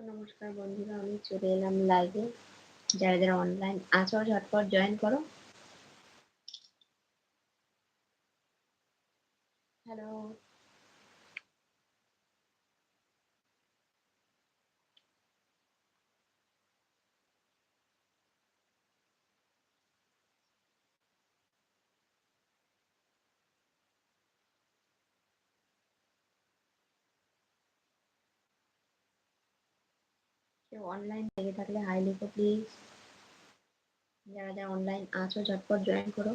নমস্কার বন্ধুরা আমি চলে এলাম লাইভে যারা যারা অনলাইন আছো ঝটপট জয়েন করো। অনলাইন থেকে থাকলে হাই লিখো প্লিজ যারা যারা অনলাইন আছো, ঝটপট জয়েন করো।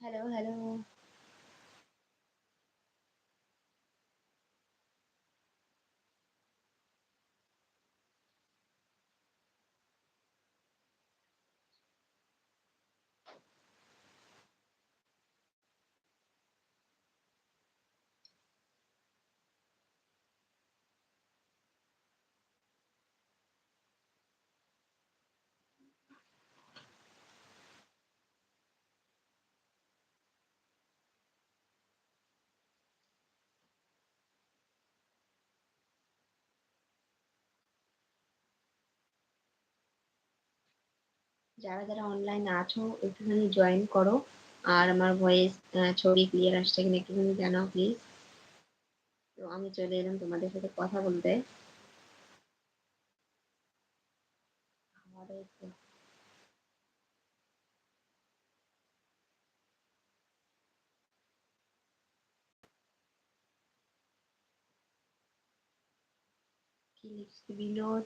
হ্যালো হ্যালো যারা যারা অনলাইন আছো, একটুখানি জয়েন করো। আর আমার ভয়েস ছবি ক্লিয়ার আসছে কিনা একটুখানি জানাও প্লিজ তো আমি চলে এলাম তোমাদের সাথে কথা বলতে। Binod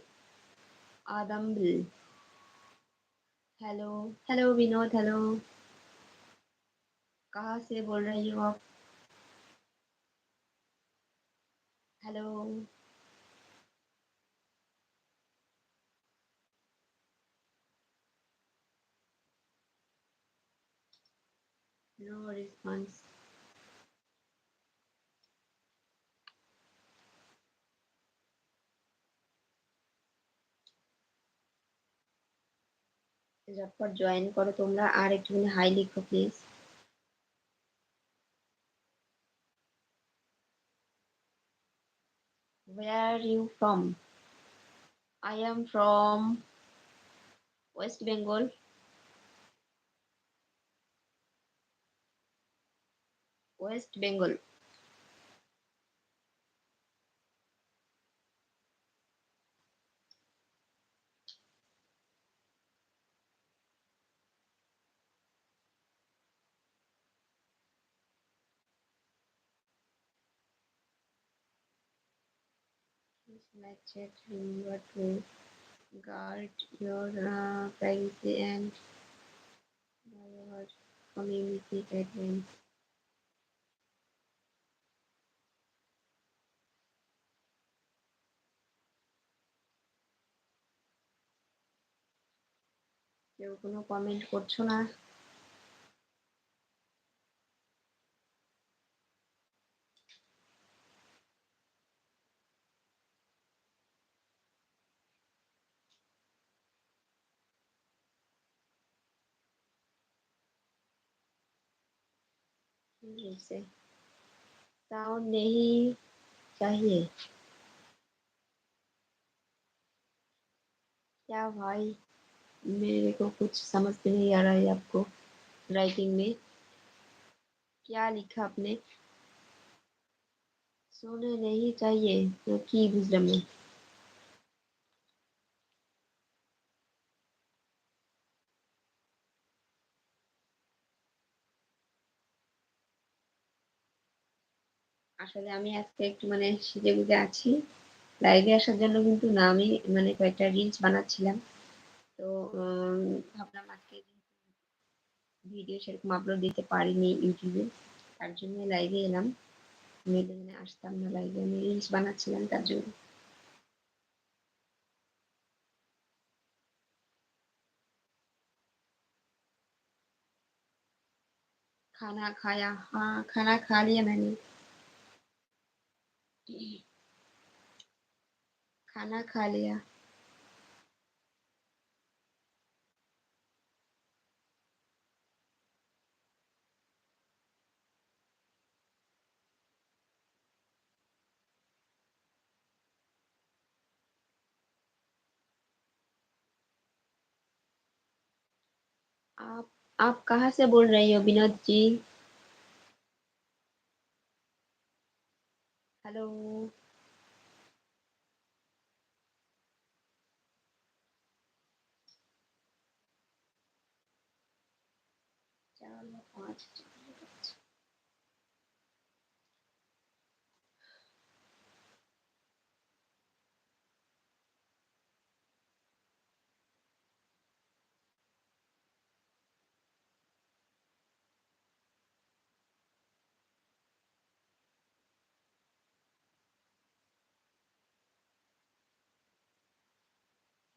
আদম্বিল hello hello Vinod hello कहाँ से बोल रही हो आप हेलो नो रिस्पॉन्स ঝটপট জয়েন করো তোমরা আর একটুখানি হাই লিখো please where are you from i am from west bengal west bengal chat remember to guard your uh, privacy and your community guidelines. কেউ কোনো কমেন্ট করছ না साउंड नहीं चाहिए। क्या भाई, मेरे को कुछ समझ में नहीं आ रहा है आपको राइटिंग में। क्या लिखा आपने? सोने नहीं चाहिए तो की बुझलाম না আসলে আমি আজকে একটু মানে সেজে গুজে আছি লাইভে আসার জন্য কিন্তু না আমি মানে কয়েকটা রিলস বানাচ্ছিলাম তো ভাবলাম আজকে ভিডিও সেরকম আপলোড দিতে পারিনি ইউটিউবে তার জন্য লাইভে এলাম মেলে আসতাম না লাইভে আমি রিলস বানাচ্ছিলাম তার জন্য खाना खाया हाँ खाना खा लिया मैंने खाना खा लिया। आप आप कहाँ से बोल रही हो विनोद जी? हेलो चार पाँच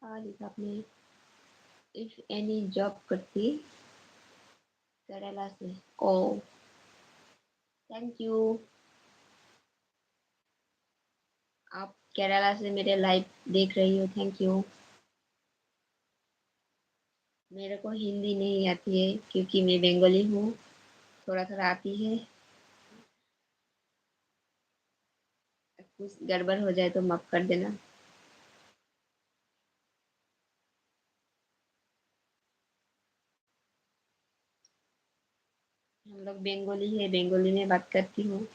आपने इफ़ एनी जॉब करती से ओ थैंक यू आप केरला से मेरे लाइव देख रही हो थैंक यू मेरे को हिंदी नहीं आती है क्योंकि मैं बंगाली हूँ थोड़ा थोड़ा आती है। कुछ गड़बड़ हो जाए तो माफ़ कर देना। हम लोग बंगाली है बंगाली में बात करती हूँ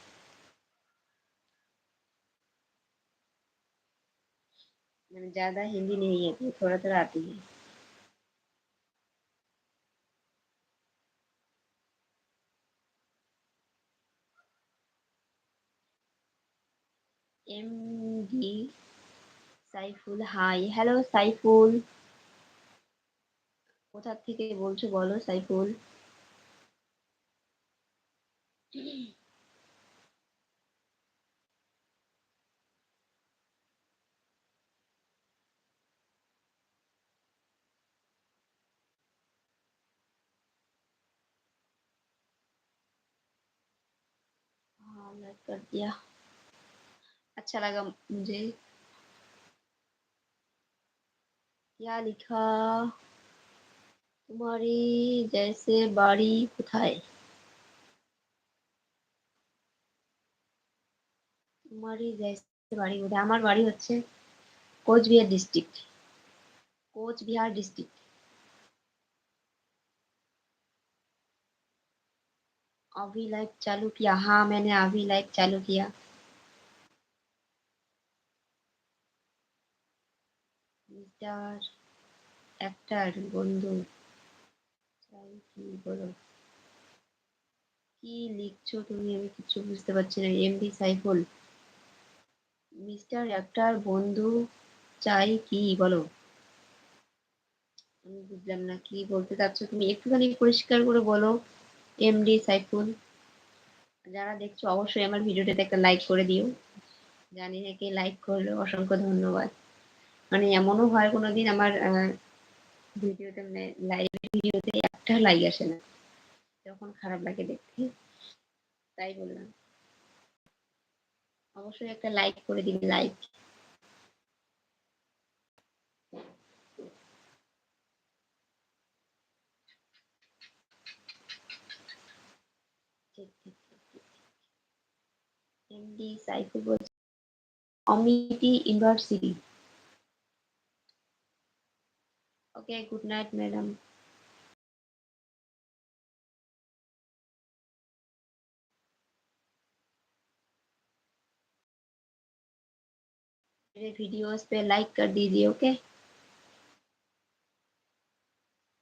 मैंने ज़्यादा हिंदी नहीं आती थोड़ा थोड़ा आती है M D Saiful hi hello Saiful কোথা থেকে বলছো বলো সাইফুল हाँ, कर दिया। अच्छा लगा मुझे। क्या लिखा? तुम्हारी जैसे बाड़ी उठाए। কুমারী জয়সিংহের বাড়ি বোধহয় আমার বাড়ি হচ্ছে কোচবিহার ডিস্ট্রিক্ট কোচবিহার ডিস্ট্রিক্ট অভি লাইফ চালু কিয়া? हाँ মানে अभी লাইফ চালু কিয়া। মিটার একটা বন্ধু। চাই কি বলো? কি লিখছো তুমি? আমি কিছু বুঝতে পারছি না। এমডি সাইফুল। মিস্টার একটার বন্ধু চাই কি? বলো। আমি বুঝলাম না, কি বলতে চাচ্ছ তুমি? একটুখানি পরিষ্কার করে বলো এমডি সাইফুল। যারা দেখছ, অবশ্যই আমার ভিডিওটাতে একটা লাইক করে দিও। জানি না কে লাইক করল, অসংখ্য ধন্যবাদ। মানে এমনও হয় কোনোদিন আমার ভিডিওতে মানে লাইভ ভিডিওতে একটা লাইক আসে না। তখন খারাপ লাগে দেখতে। তাই বললাম। অবশ্যই একটা লাইক করে দিবি লাইক এমডি সাইফুল বলছে Amity university okay good night madam मेरे वीडियोस पे लाइक कर दीजिए ओके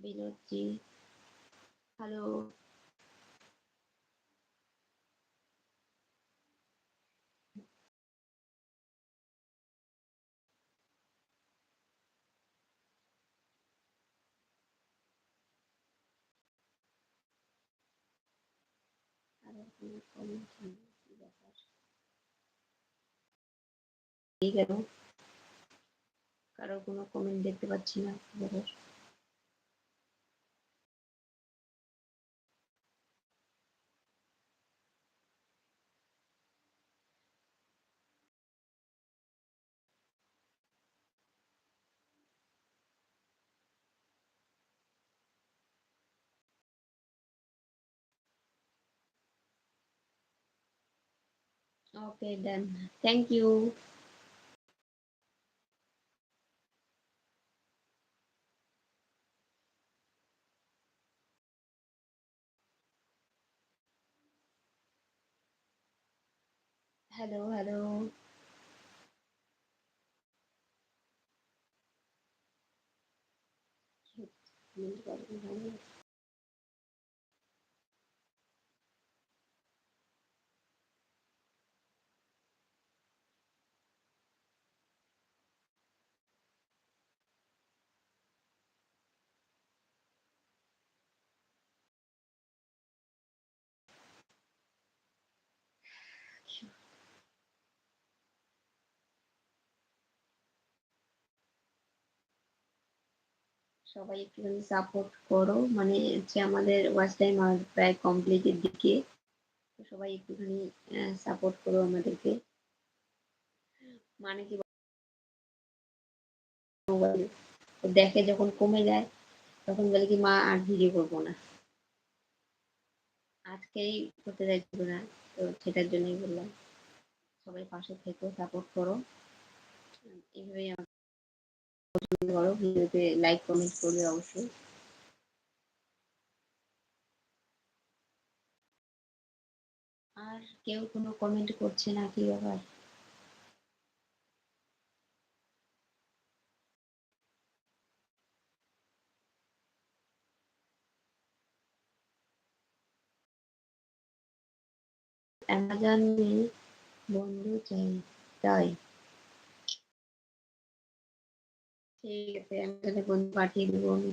विनोद जी हेलो হারিয়ে গেল কারো কোনো কমেন্ট দেখতে পাচ্ছি না Okay, done. Thank you. Hello, hello. সবাই একটুখানি সাপোর্ট করো। মানে হচ্ছে আমাদের ওয়াচ টাইম প্রায় কমপ্লিটের দিকে। তো সবাই একটুখানি সাপোর্ট করো আমাদেরকে। মানে কি দেখে যখন কমে যায়, তখন বলে কি, মা, আর ভিডিও করব না। আজকেই করতে চাইছিল না, তো সেটার জন্যই বললাম। সবাই পাশে থেকো সাপোর্ট করো। এইভাবেই আমাকে করো, ভিডিওতে লাইক কমেন্ট করবে অবশ্যই। আর কেউ কোনো কমেন্ট করছে না কি ব্যাপার? অ্যামাজন বন্ধু চাই, তাই। ঠিক আছে আমি তাহলে বন্ধু পাঠিয়ে দেবো আমি।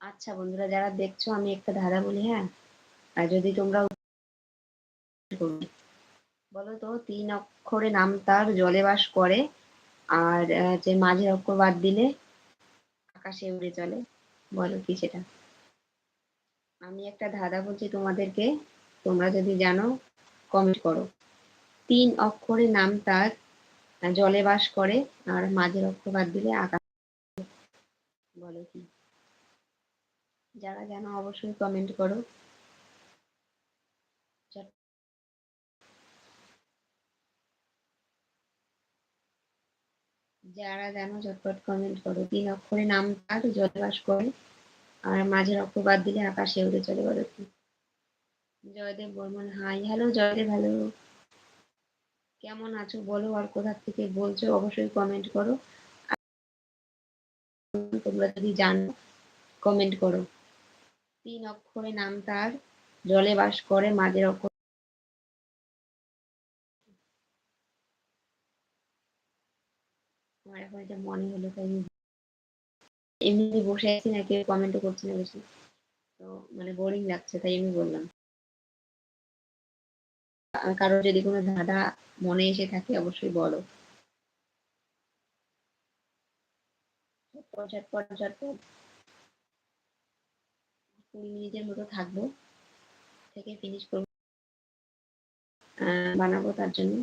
আচ্ছা বন্ধুরা, যারা দেখছ, আমি একটা ধাঁধা বলি হ্যাঁ? আর যদি তোমরা বলো তো, তিন অক্ষরে নাম তার, জলে বাস করে, আর যে মাঝের অক্ষর বাদ দিলে আকাশে উড়ে চলে। বলো কি সেটা? আমি একটা ধাঁধা বলছি তোমাদেরকে, তোমরা যদি জানো কমেন্ট করো। তিন অক্ষরে নাম তার জলে বাস করে আর মাঝে বাদ দিলে আকাশ বলো কি? যারা জানো অবশ্যই কমেন্ট করো। যারা জানো ঝটপট কমেন্ট করো। তিন অক্ষরে নাম তার জলে বাস করে আর মাঝে বাদ দিলে আকাশে উড়ে চলে বলো কি? Joydeb Barman, hi hello Joydeb hello কেমন আছো বলো আর কোথা থেকে বলছো অবশ্যই কমেন্ট করো। তোমরা যদি জানো কমেন্ট করো। তিন অক্ষরে নাম তার, জলে বাস করে মাঝের অক্ষর মনে হলো, তাই এমনি বসে আছি না, কেউ কমেন্টও করছে না বেশি। তো মানে বোরিং লাগছে, তাই আমি বললাম। কারোর যদি কোনো ধাঁধা মনে এসে থাকে, অবশ্যই বলো। ঝটপট কুড়ি মতো থাকব, থেকে ফিনিশ করব। বানাবো তার জন্য।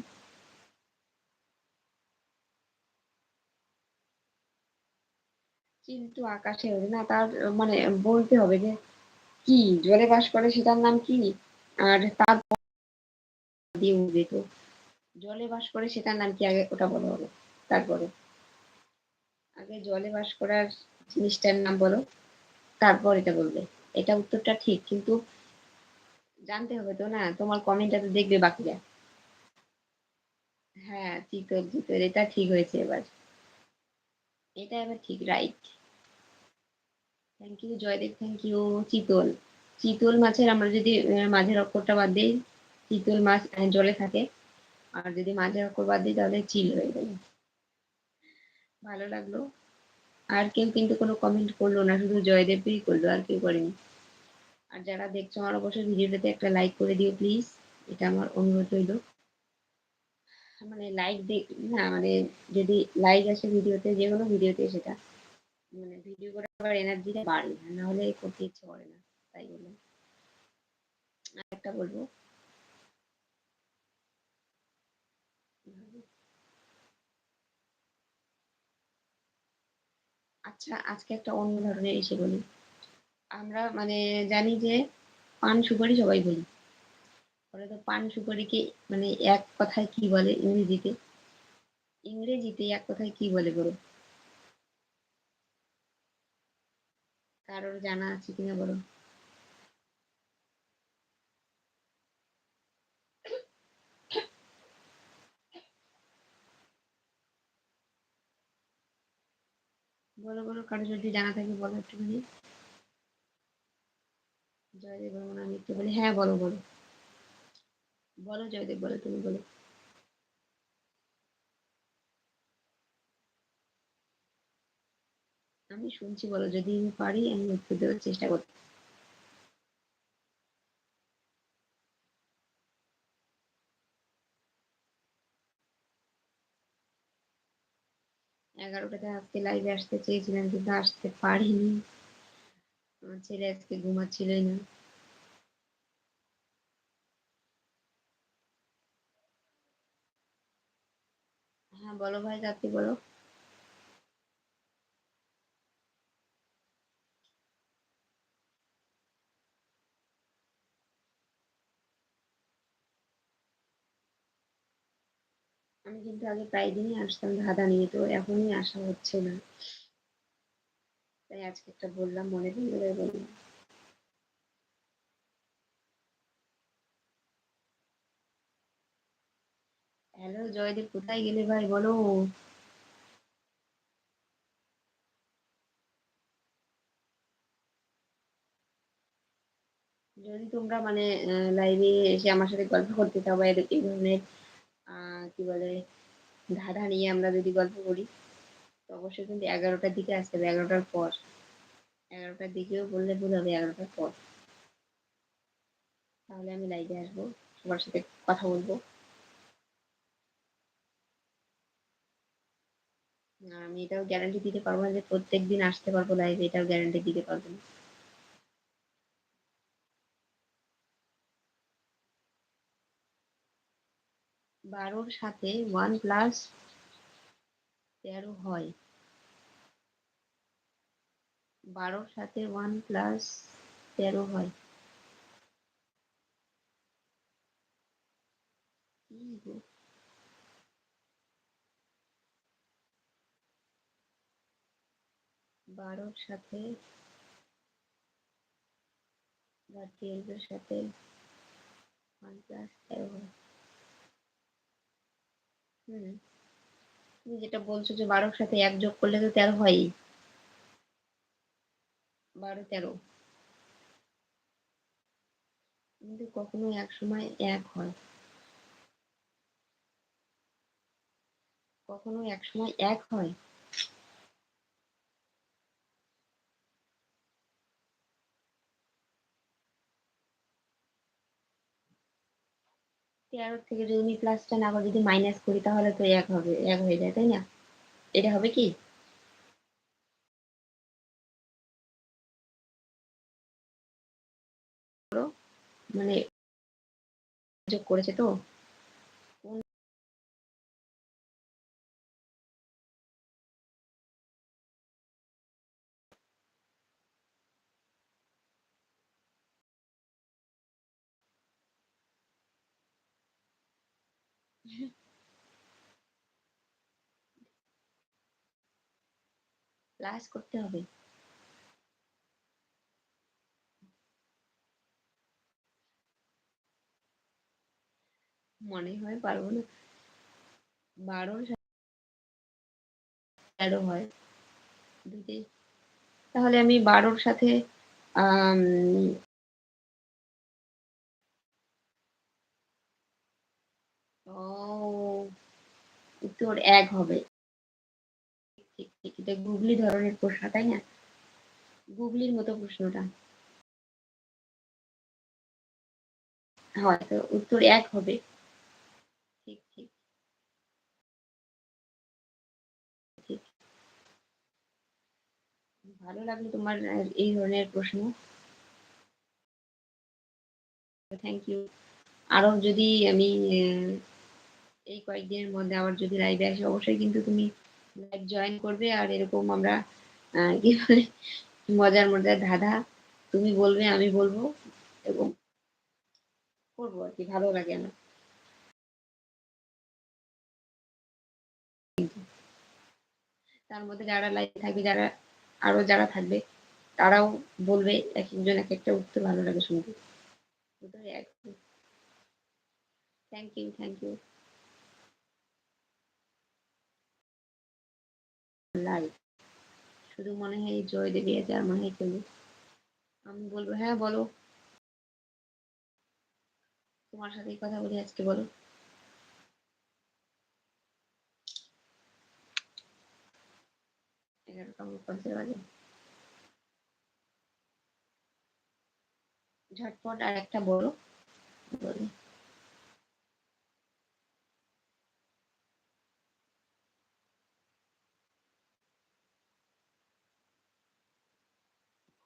কিন্তু আকাশে ওড়ে না, তার মানে বলতে হবে যে কি, জলে বাস করে সেটার নাম কি? আর তার দিয়ে উঠবে তো জলে বাস করে সেটার নাম কি আগে ওটা বলো হবে তারপরে। আগে জলে বাস করার জিনিসটার নাম বলো, তারপর এটা বলবে। এটা উত্তরটা ঠিক, কিন্তু জানতে হবে তো না, তোমার কমেন্টটা তো দেখবে বাকিরা। হ্যাঁ চিতল চিতল এটা ঠিক হয়েছে এবার। এটা এবার ঠিক right thank you Joydeb thank you চিতল। চিতল মাছের আমরা যদি মাঝের অক্ষরটা বাদ দিই চিতল মাছ জলে থাকে? আর যদি মাঝের অক্ষর বাদ দিই, তাহলে চিল হয়ে যাবে ভালো লাগল। আর কেউ কিন্তু কোনো কমেন্ট করল না, শুধু জয়দেবই করল, আর কেউ করেনি। আর যারা দেখছ আমার অবশ্যই ভিডিওটাতে একটা লাইক করে দিও প্লিজ এটা আমার অনুরোধ রইল। মানে লাইক না মানে যদি লাইক আসে ভিডিওতে, যে কোনো ভিডিওতে সেটা। মানে ভিডিও করে আবার এনার্জিটা বাড়ে, না হলে করতে ইচ্ছে করে না, তাই বললাম। একটা বলব আচ্ছা আজকে একটা অন্য ধরনের এসে বলি। আমরা মানে জানি যে পান সুপারি সবাই বলি। ওরা তো পান সুপারিকে মানে এক কথায় কি বলে ইংরেজিতে? ইংরেজিতে এক কথায় কি বলে বলো? কারোর জানা আছে কিনা বলো? বলো বলো, কারও যদি জানা থাকে বলো একটুখানি। জয়দেব আমি একটু বলি হ্যাঁ বলো বলো। বলো, জয়দেব, বলো, তুমি বলো। আমি শুনছি বলো, যদি পারি আমি উত্তর দেওয়ার চেষ্টা করছি। এগারোটাতে আজকে লাইভে আসতে চেয়েছিলাম, কিন্তু আসতে পারিনি। আমার ছেলে আজকে ঘুমাচ্ছিলই না। হ্যাঁ বলো ভাই, রাত্রি বলো। আমি কিন্তু আগে প্রায় দিনই আসতাম ধাঁধা নিয়ে, তো এখনই আসা হচ্ছে না। তাই আজকে একটা বললাম, মনে পড়ল তাই বললাম। হ্যালো জয়দেব, কোথায় গেলে ভাই, বলো? যদি তোমরা মানে লাইভে এসে আমার সাথে গল্প করতে চাও বা এই ধরনের কি বলে, ধাঁধা নিয়ে আমরা যদি গল্প করি, তো অবশ্যই কিন্তু এগারোটার দিকে আসতে হবে, এগারোটার পর। এগারোটার দিকেও বললে ভুল হবে, এগারোটার পর। তাহলে আমি লাইভে আসব, সবার সাথে কথা বলব। আমি এটাও গ্যারান্টি দিতে পারব না যে প্রত্যেক দিন আসতে পারব লাইভে এটাও গ্যারান্টি দিতে পারব না। বারোর সাথে ওয়ান প্লাস তেরো হয়। বারোর সাথে ওয়ান প্লাস তেরো হয়। বারোর সাথে বা টুয়েলভের সাথে ওয়ান প্লাস তেরো হয়। হুম। তুমি যেটা বলছো যে বারোর সাথে এক যোগ করলে তো তেরো হয়ই। বারো, তেরো। কিন্তু কখনো এক সময় এক হয়। কখনো এক সময় এক হয়। তেরো থেকে যদি আমি প্লাসটা না আবার যদি মাইনাস করি, তাহলে তো এক হবে, এক হয়ে যায়, তাই না? এটা হবে কি? মানে যোগ করেছে তো? প্লাস করতে হবে। মনে হয় পারব না। বারোর তেরো হয়। দুটি তাহলে আমি বারোর সাথে উত্তর এক হবে। এটা গুগলি ধরনের প্রশ্ন, তাই না? গুগলির মতো প্রশ্নটা। হয় তো উত্তর এক হবে। ঠিক ঠিক। ঠিক। ভালো লাগল তোমার এই ধরনের প্রশ্ন। থ্যাংক ইউ আরও যদি আমি এই কয়েকদিনের মধ্যে আবার যদি লাইভে আসি, অবশ্যই কিন্তু তুমি লাইভ জয়েন করবে। আর এরকম আমরা কি বলে, মজার মজার ধাঁধা তুমি বলবে, আমি বলব এবং করব আর কি, ভালো লাগে আমার। তার মধ্যে যারা লাইভ থাকবে, যারা, আরও যারা থাকবে, তারাও বলবে, এক একজন এক একটা উত্তর ভালো লাগে শুনতে। Thank you thank you live শুধু মনে হয় জয় দেবী আর মনে হয় কেউ আমি বলব হ্যাঁ বলো। তোমার সাথেই কথা বলি আজকে, বলো। এগারোটা ঝটপট আর একটা বলো। বলি।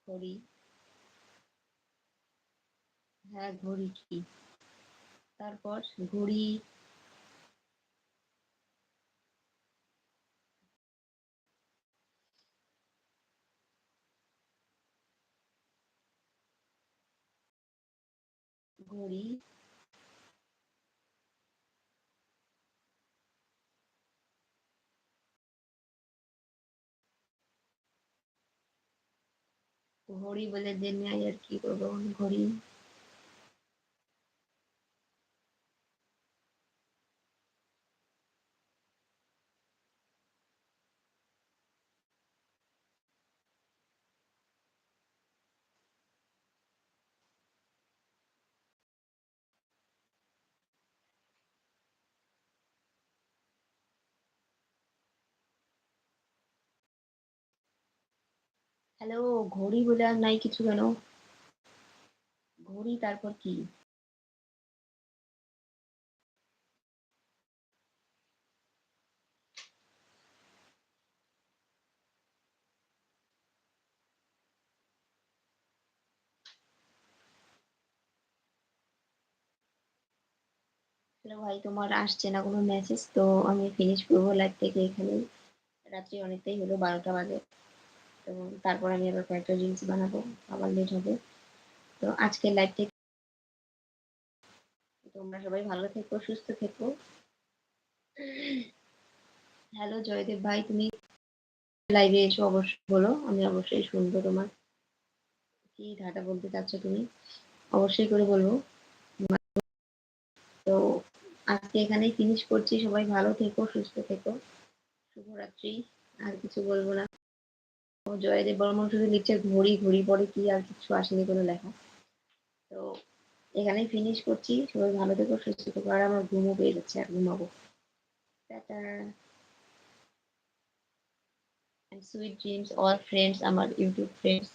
ঘড়ি হ্যাঁ ঘড়ি কি তারপর ঘড়ি ঘড়ি ঘড়ি বলে যে নেয় আর কি করব ঘড়ি হ্যালো, ঘড়ি বলে আর নাই কিছু কেন? ঘড়ি তারপর কি? হ্যালো ভাই, তোমার আসছে না কোনো মেসেজ তো আমি ফিনিশ করব লাইভ থেকে এখানে রাত্রি অনেকটাই হলো, বারোটা বাজে। তো তারপর আমি আবার কয়েকটা রিলস বানাবো, আবার লেট হবে। তো আজকের থেকে তোমরা সবাই ভালো থেকো, সুস্থ থেকো। হ্যালো জয়দেব ভাই, তুমি লাইভে এসো অবশ্যই বলো, আমি অবশ্যই শুনব তোমার। কি ধাটা বলতে চাচ্ছ তুমি? অবশ্যই করে বলব। তো আজকে এখানেই ফিনিশ করছি, সবাই ভালো থেকো, সুস্থ থেকো। শুভরাত্রি, আর কিছু বলব না। জয়দেব বর্মন শুধু লিখছে, ঘড়ি ঘড়ি পরে কি আর কিছু আসেনি কোনো লেখা। তো এখানেই ফিনিশ করছি। সবাই ভালো থেকো, সুস্থ থেকো, আর আমার ঘুমও পেয়ে যাচ্ছে, আর ঘুমাবো। টাটা। And sweet dreams, all friends, আমার ইউটিউব ফ্রেন্ডস